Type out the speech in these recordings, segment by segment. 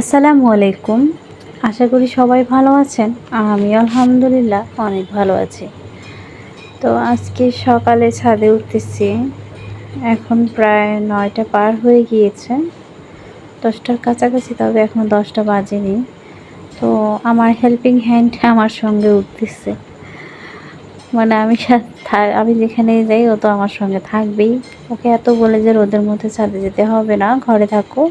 আসসালামু আলাইকুম। আশা করি সবাই ভালো আছেন। আমি আলহামদুলিল্লাহ অনেক ভালো আছি। তো আজকে সকালে ছাদে উঠতেছি। এখন প্রায় নয়টা পার হয়ে গিয়েছে। দশটার কাছাকাছি, তবে এখনও দশটা বাজেনি। তো আমার হেল্পিং হ্যান্ড আমার সঙ্গে উঠতেছে। মানে আমি আমি যেখানে যাই ও তো আমার সঙ্গে থাকবেই। ওকে এত বলে যে রোদের মধ্যে ছাদে যেতে হবে না, ঘরে থাকো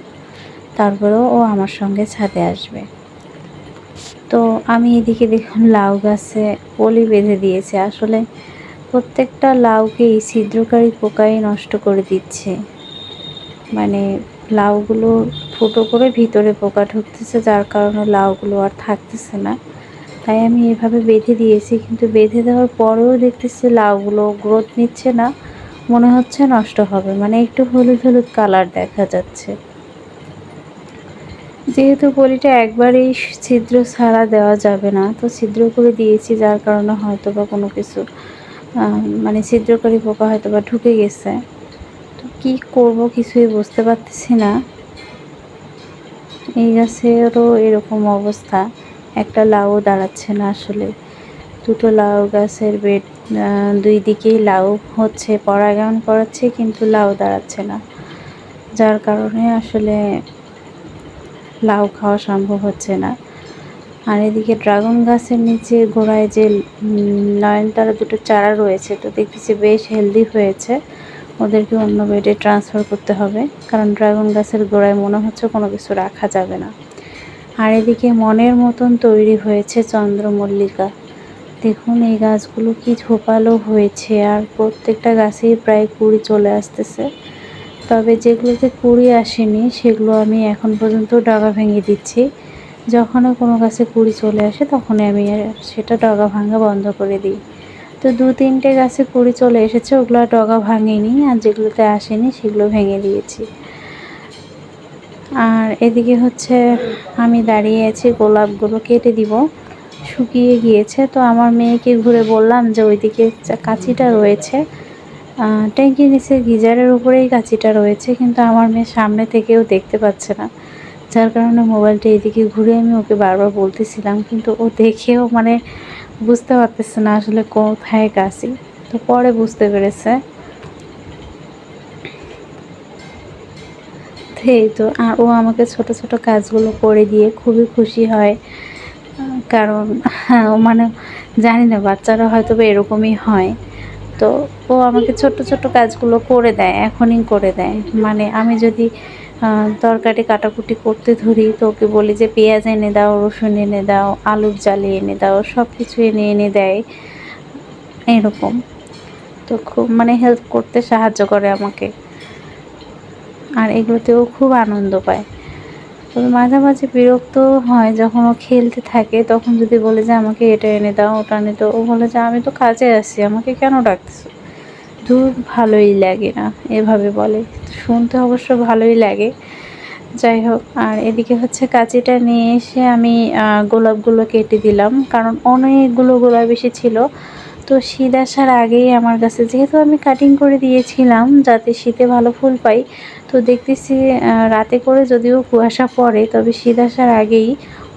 তারপরেও ও আমার সঙ্গে ছাদে আসবে। তো আমি এদিকে দেখুন লাউ গাছে পলি বেঁধে দিয়েছে। আসলে প্রত্যেকটা লাউকেই ছিদ্রকারী পোকাই নষ্ট করে দিচ্ছে। মানে লাউগুলো ফুটো করে ভিতরে পোকা ঢুকতেছে, যার কারণে লাউগুলো আর থাকতেছে না। তাই আমি এভাবে বেঁধে দিয়েছি, কিন্তু বেঁধে দেওয়ার পরেও দেখতেছি লাউগুলো গ্রোথ নিচ্ছে না, মনে হচ্ছে নষ্ট হবে। মানে একটু হলুদ হলুদ কালার দেখা যাচ্ছে। যেহেতু পলিটা একবারেই ছিদ্র ছাড়া দেওয়া যাবে না, তো ছিদ্র করে দিয়েছি যার কারণে হয়তো বা কোনো কিছু মানে ছিদ্রকারী পোকা হয়তো বা ঢুকে গেছে। তো কী করব কিছুই বুঝতে পারতেছি না। এই গাছেরও এরকম অবস্থা, একটা লাউ দাঁড়াচ্ছে না আসলে। দুটো লাউ গাছের বেড দুই দিকেই লাউ হচ্ছে, পরাগায়ন করাচ্ছে, কিন্তু লাউ দাঁড়াচ্ছে না। যার কারণে আসলে লাউ খাওয়া সম্ভব হচ্ছে না। আর এদিকে ড্রাগন গাছের নিচে গোড়ায় যে নয়নতারা দুটো চারা রয়েছে, তো দেখতেছি বেশ হেলদি হয়েছে। ওদেরকে অন্য বেডে ট্রান্সফার করতে হবে, কারণ ড্রাগন গাছের গোড়ায় মনে হচ্ছে কোনো কিছু রাখা যাবে না। আর এদিকে মনের মতন তৈরি হয়েছে চন্দ্রমল্লিকা। দেখুন, এই গাছগুলো কি ঝোপালো হয়েছে, আর প্রত্যেকটা গাছেই প্রায় কুড়ি চলে আসতেছে। তবে যেগুলোতে কুড়ি আসেনি, সেগুলো আমি এখন পর্যন্ত ডগা ভেঙে দিচ্ছি। যখনই কোনো গাছে কুড়ি চলে আসে, তখনই আমি সেটা ডগা ভাঙা বন্ধ করে দিই। তো দু তিনটে গাছে কুড়ি চলে এসেছে, ওগুলো ডগা ভাঙেনি আর যেগুলোতে আসেনি, সেগুলো ভেঙে দিয়েছি। আর এদিকে হচ্ছে আমি দাঁড়িয়ে আছি, গোলাপগুলো কেটে দিব। শুকিয়ে গিয়েছে, তো আমার মেয়েকে ঘুরে বললাম যে ওইদিকে কাঁচিটা রয়েছে। ট্যাঙ্কি নিচে গিজারের উপরেই কাঁচিটা রয়েছে, কিন্তু আমার মেয়ে সামনে থেকেও দেখতে পাচ্ছে না। যার কারণে মোবাইলটা এদিকে ঘুরে আমি ওকে বারবার বলতেছিলাম, কিন্তু ও দেখেও মানে বুঝতে পারতেছে না আসলে কোথায় কাশি তো পরে বুঝতে পেরেছে। এই তো, আর ও আমাকে ছোট ছোট কাজগুলো করে দিয়ে খুবই খুশি হয়। কারণ হ্যাঁ মানে জানি না, বাচ্চারা হয়তো এরকমই হয়। তো ও আমাকে ছোট ছোট কাজগুলো করে দেয়, এখনই করে দেয়। মানে আমি যদি তরকারি কাটাকুটি করতে ধরি, তো ওকে বলি যে পেঁয়াজ এনে দাও, রসুন এনে দাও, আলুর জালি এনে দাও সব কিছু এনে এনে দেয়। এরকম। তো খুব মানে হেল্প করতে সাহায্য করে আমাকে। আর এগুলোতেও খুব আনন্দ পায়। তবে মাঝে মাঝে বিরক্ত হয় যখন ও খেলতে থাকে, তখন যদি বলে যে আমাকে এটা এনে দাও, ওটা এনে দাও, ও বলে যে আমি তো কাজে আসি আমাকে কেন ডাকতেছো? দূর ভালোই লাগে না, এভাবে বলে। শুনতে অবশ্য ভালোই লাগে। যাই হোক, আর এদিকে হচ্ছে কাঁচিটা নিয়ে এসে আমি গোলাপগুলো কেটে দিলাম, কারণ অনেকগুলো গোলাপ বেশি ছিল তো শীত আসার আগেই আমার কাছে, যেহেতু আমি কাটিং করে দিয়েছিলাম যাতে শীতে ভালো ফুল পাই, তো দেখতেছি রাতে করে যদিও কুয়াশা পড়ে, তবে শীত আসার আগেই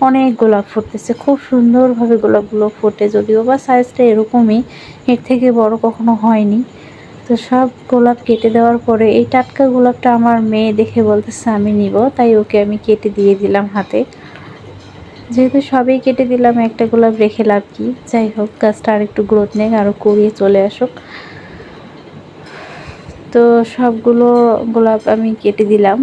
অনেক গোলাপ ফুটতেছে। খুব সুন্দরভাবে গোলাপগুলো ফোটে, যদিও বা সাইজটা এরকমই, এর থেকে বড় কখনো হয়নি। তো সব গোলাপ কেটে দেওয়ার পরে, এই টাটকা গোলাপটা আমার মেয়ে দেখে বলতেছে, আমি নিব। তাই ওকে আমি কেটে দিয়ে দিলাম হাতে। যেহেতু সবই কেটে দিলাম, একটা গোলাপ রেখে লাভ কি? যাই হোক, গাছটা আর একটু গ্রোথ নেই আরও করিয়ে চলে আসুক। তো সবগুলো গোলাপ আমি কেটে দিলাম।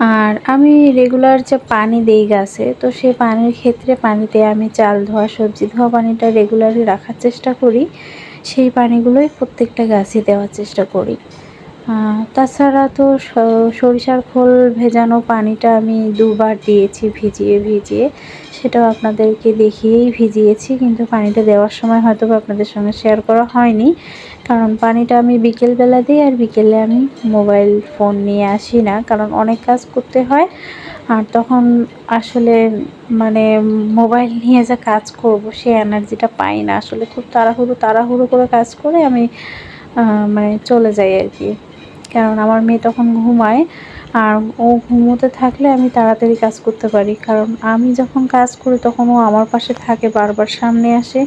আর আমি রেগুলার যে পানি দেই গাছে, তো সেই পানির ক্ষেত্রে পানিতে আমি চাল ধোয়া, সবজি ধোয়া পানিটা রেগুলারই রাখার চেষ্টা করি। সেই পানিগুলোই প্রত্যেকটা গাছে দেওয়ার চেষ্টা করি। তাছাড়া তো সরিষার খোল ভেজানো পানিটা আমি দুবার দিয়েছি, ভিজিয়ে ভিজিয়ে। সেটাও আপনাদেরকে দেখিয়েই ভিজিয়েছি, কিন্তু পানিটা দেওয়ার সময় হয়তো আপনাদের সঙ্গে শেয়ার করা হয়নি। কারণ পানিটা আমি বিকেলবেলা দিই আর বিকেলে আমি মোবাইল ফোন নিয়ে আসি না, কারণ অনেক কাজ করতে হয়। আর তখন আসলে মানে মোবাইল নিয়ে যে কাজ করব, সে এনার্জিটা পাই না। আসলে খুব তাড়াহুড়ো তাড়াহুড়ো করে কাজ করে আমি মানে চলে যাই আর কি। কারণ আমার মেয়ে তখন ঘুমায় আর ও ঘুমোতে থাকলে আমি তাড়াতাড়ি কাজ করতে পারি। কারণ আমি যখন কাজ করি তখন ও আমার পাশে থাকে, বারবার সামনে আসে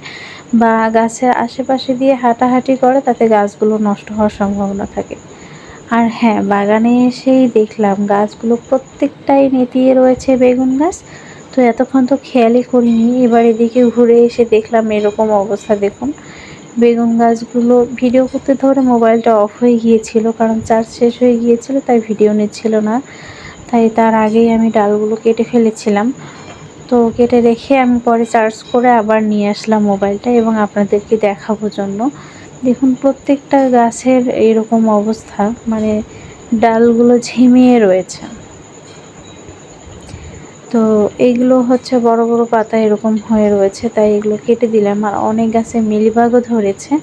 বা গাছের আশেপাশে দিয়ে হাঁটাহাঁটি করে, তাতে গাছগুলো নষ্ট হওয়ার সম্ভাবনা থাকে। আর হ্যাঁ বাগানে এসেই দেখলাম গাছগুলো প্রত্যেকটাই নেতিয়ে রয়েছে বেগুন গাছ। তো এতক্ষণ তো খেয়ালই করিনি। এবার এদিকে ঘুরে এসে দেখলাম এরকম অবস্থা, দেখুন। বেগুন গাছগুলো ভিডিও করতে ধরে মোবাইলটা অফ হয়ে গিয়েছিল, কারণ চার্জ শেষ হয়ে গিয়েছিল, তাই ভিডিও নিচ্ছিল না। তাই তার আগেই আমি ডালগুলো কেটে ফেলেছিলাম। তো কেটে রেখে আমি পরে চার্জ করে আবার নিয়ে আসলাম মোবাইলটা এবং আপনাদেরকে দেখাবো জন্য। দেখুন, প্রত্যেকটা গাছের এরকম অবস্থা মানে ডালগুলো ঝিমিয়ে রয়েছে। তো এইগুলো হচ্ছে বড় বড় পাতা এরকম হয়ে রয়েছে, তাই এগুলো কেটে দিলাম। আর অনেক গাছে মিলিবাগও ধরেছে।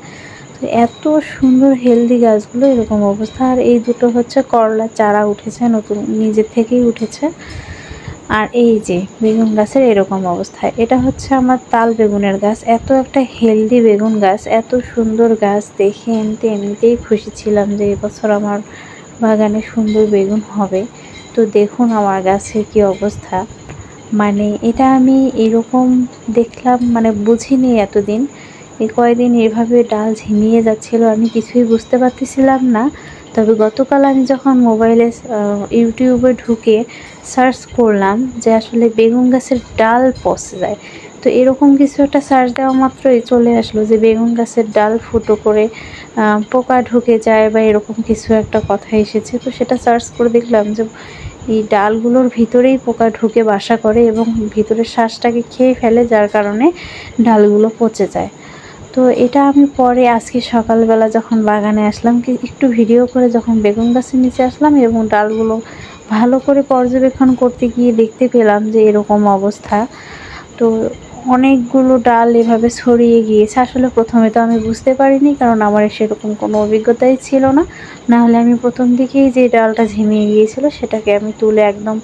তো এত সুন্দর হেলদি গাছগুলো এরকম অবস্থা। আর এই দুটো হচ্ছে করলা চারা উঠেছে, নতুন নিজের থেকেই উঠেছে। আর এই যে বেগুন গাছের এরকম অবস্থা। এটা হচ্ছে আমার তাল বেগুনের গাছ। এত একটা হেলদি বেগুন গাছ, এত সুন্দর গাছ। দেখে এমনিতে এমনিতেই খুশি ছিলাম যে এবছর আমার বাগানে সুন্দর বেগুন হবে। তো দেখুন আমার গাছের কি অবস্থা। মানে এটা আমি এরকম দেখলাম মানে বুঝিনি এতদিন। এই কয়দিন এভাবে ডাল ঝিমিয়ে যাচ্ছিল, আমি কিছুই বুঝতে পারতেছিলাম না। তবে গতকাল আমি যখন মোবাইলে ইউটিউবে ঢুকে সার্চ করলাম যে আসলে বেগুন গাছের ডাল পচে যায়, তো এরকম কিছু একটা সার্চ দেওয়া মাত্রই চলে আসলো যে বেগুন গাছের ডাল ফুটো করে পোকা ঢুকে যায় বা এরকম কিছু একটা কথা এসেছে। তো সেটা সার্চ করে দেখলাম যে এই ডালগুলোর ভিতরেই পোকা ঢুকে বাসা করে এবং ভিতরের শ্বাসটাকে খেয়ে ফেলে, যার কারণে ডালগুলো পচে যায়। তো এটা আমি পরে আজকে সকালবেলা যখন বাগানে আসলাম, কি একটু ভিডিও করে যখন বেগুন গাছের নিচে আসলাম এবং ডালগুলো ভালো করে পর্যবেক্ষণ করতে গিয়ে দেখতে পেলাম যে এরকম অবস্থা। তো অনেকগুলো ডাল এভাবে ছড়িয়ে গিয়েছে। আসলে প্রথমে তো আমি বুঝতে পারিনি, কারণ আমার সেরকম কোনো অভিজ্ঞতাই ছিল না। না হলে আমি প্রথম দিকেই যে ডালটা ঝিমিয়ে গিয়েছিল, সেটাকে আমি তুলে একদম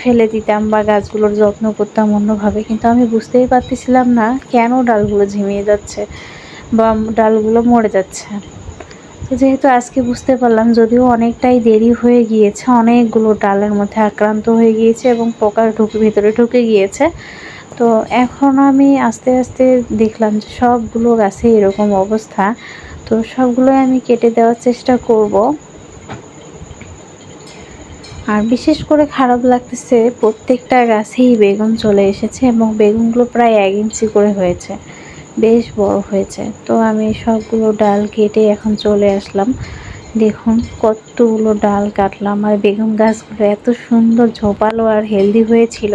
ফেলে দিতাম বা গাছগুলোর যত্ন করতাম অন্যভাবে। কিন্তু আমি বুঝতেই পারতেছিলাম না কেন ডালগুলো ঝিমিয়ে যাচ্ছে বা ডালগুলো মরে যাচ্ছে। তো যেহেতু আজকে বুঝতে পারলাম, যদিও অনেকটাই দেরি হয়ে গিয়েছে, অনেকগুলো ডালের মধ্যে আক্রান্ত হয়ে গিয়েছে এবং পোকা ঢুকে ভিতরে ঢুকে গিয়েছে। তো এখন আমি আস্তে আস্তে দেখলাম যে সবগুলো গাছে এরকম অবস্থা। তো সবগুলোই আমি কেটে দেওয়ার চেষ্টা করব। আর বিশেষ করে খারাপ লাগতেছে, প্রত্যেকটা গাছেই বেগুন চলে এসেছে এবং বেগুনগুলো প্রায় এক ইঞ্চি করে হয়েছে, বেশ বড় হয়েছে। তো আমি সবগুলো ডাল কেটে এখন চলে আসলাম। দেখুন কতগুলো ডাল কাটলাম। আর বেগুন গাছগুলো এত সুন্দর, ঝোপালো আর হেলদি হয়েছিল।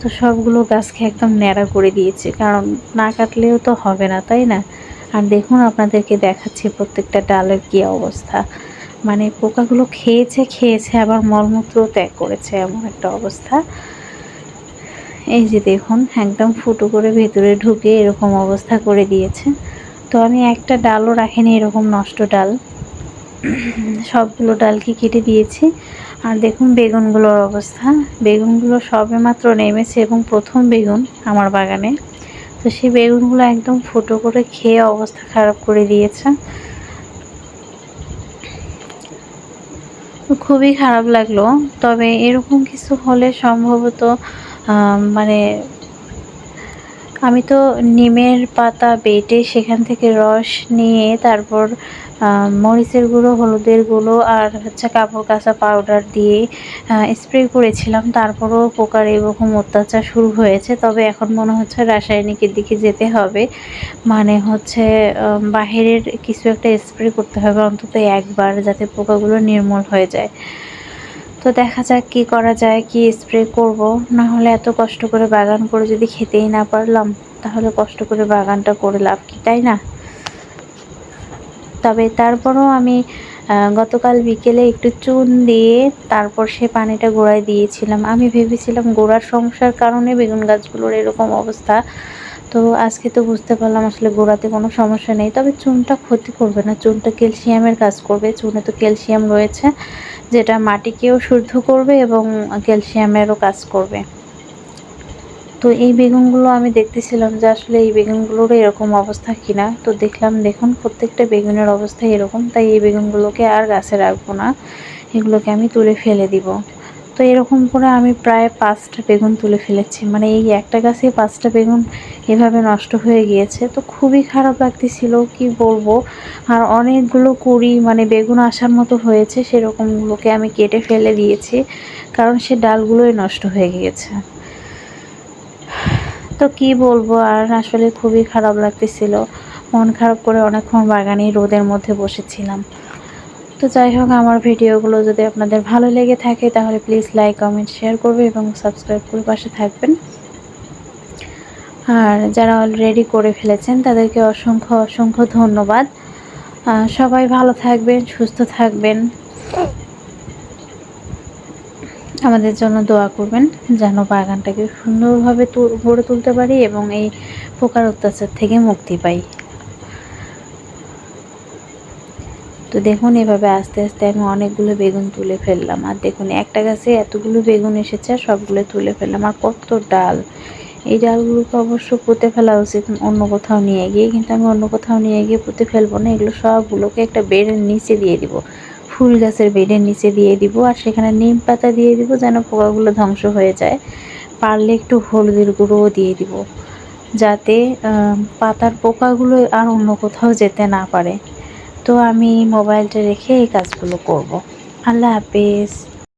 তো সবগুলো গাছকে একদম ন্যাড়া করে দিয়েছে, কারণ না কাটলেও তো হবে না, তাই না? আর দেখুন আপনাদেরকে দেখাচ্ছি প্রত্যেকটা ডালের কী অবস্থা। মানে পোকাগুলো খেয়েছে খেয়েছে, আবার মলমূত্র ত্যাগ করেছে, এমন একটা অবস্থা। এই যে দেখুন, একদম ফুটো করে ভেতরে ঢুকে এরকম অবস্থা করে দিয়েছে। তো আমি একটা ডালও রাখিনি, এরকম নষ্ট ডাল। সবগুলো ডালকে কেটে দিয়েছি। আর দেখুন বেগুনগুলোর অবস্থা। বেগুনগুলো সবে মাত্র নেমেছে এবং প্রথম বেগুন আমার বাগানে। তো সেই বেগুনগুলো একদম ফুটো করে খেয়ে অবস্থা খারাপ করে দিয়েছে। খুবই খারাপ লাগল। তবে এরকম কিছু হলে সম্ভবত মানে আমি তো নিমের পাতা বেটে সেখান থেকে রস নিয়ে তারপর মরিচের গুঁড়ো, হলুদের গুঁড়ো আর হচ্ছে কাপড় কাঁচা পাউডার দিয়ে স্প্রে করেছিলাম। তারপরও পোকার এরকম অত্যাচার শুরু হয়েছে। তবে এখন মনে হচ্ছে রাসায়নিকের দিকে যেতে হবে। মানে হচ্ছে বাহিরের কিছু একটা স্প্রে করতে হবে অন্তত একবার যাতে পোকাগুলো নির্মূল হয়ে যায়। তো দেখা যাক কি করা যায়, কি স্প্রে করব। না হলে এত কষ্ট করে বাগান করে যদি খেতেই না পারলাম, তাহলে কষ্ট করে বাগানটা করে লাভ কি, তাই না? তবে তারপরও আমি গতকাল বিকেলে একটু চুন দিয়ে তারপর সে পানিটা গোড়ায় দিয়েছিলাম। আমি ভেবেছিলাম গোড়ার সমস্যার কারণে বেগুন গাছগুলোর এরকম অবস্থা। তো আজকে তো বুঝতে পারলাম আসলে গোড়াতে কোনো সমস্যা নেই। তবে চুনটা ক্ষতি করবে না। চুনটা ক্যালসিয়ামের কাজ করবে। চুনে তো ক্যালসিয়াম রয়েছে, যেটা মাটিকেও শুদ্ধ করবে এবং ক্যালসিয়ামেরও কাজ করবে। তো এই বেগুনগুলো আমি দেখতেছিলাম যে আসলে এই বেগুনগুলোরও এরকম অবস্থা কিনা। তো দেখলাম, দেখুন, প্রত্যেকটা বেগুনের অবস্থা এরকম, তাই এই বেগুনগুলোকে আর গাছে রাখব না। এগুলোকে আমি তুলে ফেলে দিব। তো এরকম করে আমি প্রায় পাঁচটা বেগুন তুলে ফেলেছি। মানে এই একটা গাছে পাঁচটা বেগুন এভাবে নষ্ট হয়ে গিয়েছে। তো খুবই খারাপ লাগতেছিল, কি বলব? আর অনেকগুলো কুড়ি মানে বেগুন আসার মতো হয়েছে, সেরকমগুলোকে আমি কেটে ফেলে দিয়েছি, কারণ সে ডালগুলোই নষ্ট হয়ে গিয়েছে। তো কি বলব, আর আসলে খুবই খারাপ লাগতেছিল। মন খারাপ করে অনেকক্ষণ বাগানে রোদের মধ্যে বসেছিলাম। তো যাই হোক, আমার ভিডিওগুলো যদি আপনাদের ভালো লেগে থাকে, তাহলে প্লিজ লাইক, কমেন্ট, শেয়ার করবে এবং সাবস্ক্রাইব করে পাশে থাকবেন। আর যারা অলরেডি করে ফেলেছেন, তাদেরকে অসংখ্য অসংখ্য ধন্যবাদ। সবাই ভালো থাকবেন, সুস্থ থাকবেন। আমাদের জন্য দোয়া করবেন যেন বাগানটাকে সুন্দরভাবে গড়ে তুলতে পারি এবং এই পোকার অত্যাচার থেকে মুক্তি পাই। তো দেখুন, এভাবে আস্তে আস্তে আমি অনেকগুলো বেগুন তুলে ফেললাম। আর দেখুন, একটা গাছে এতগুলো বেগুন এসেছে আর সবগুলো তুলে ফেললাম। আর কত ডাল! এই ডালগুলোকে অবশ্য পুঁতে ফেলা উচিত অন্য কোথাও নিয়ে গিয়ে, কিন্তু আমি অন্য কোথাও নিয়ে গিয়ে পুঁতে ফেলব না। এগুলো সবগুলোকে একটা বেডের নিচে দিয়ে দিব। ফুল গাছের বেডের নিচে দিয়ে দিব আর সেখানে নিম পাতা দিয়ে দিব যেন পোকাগুলো ধ্বংস হয়ে যায়। পারলে একটু হলুদের গুঁড়োও দিয়ে দিব যাতে পাতার পোকাগুলো আর অন্য কোথাও যেতে না পারে। তো আমি মোবাইলটা রেখে এই কাজগুলো করব। আল্লাহ হাফিজ।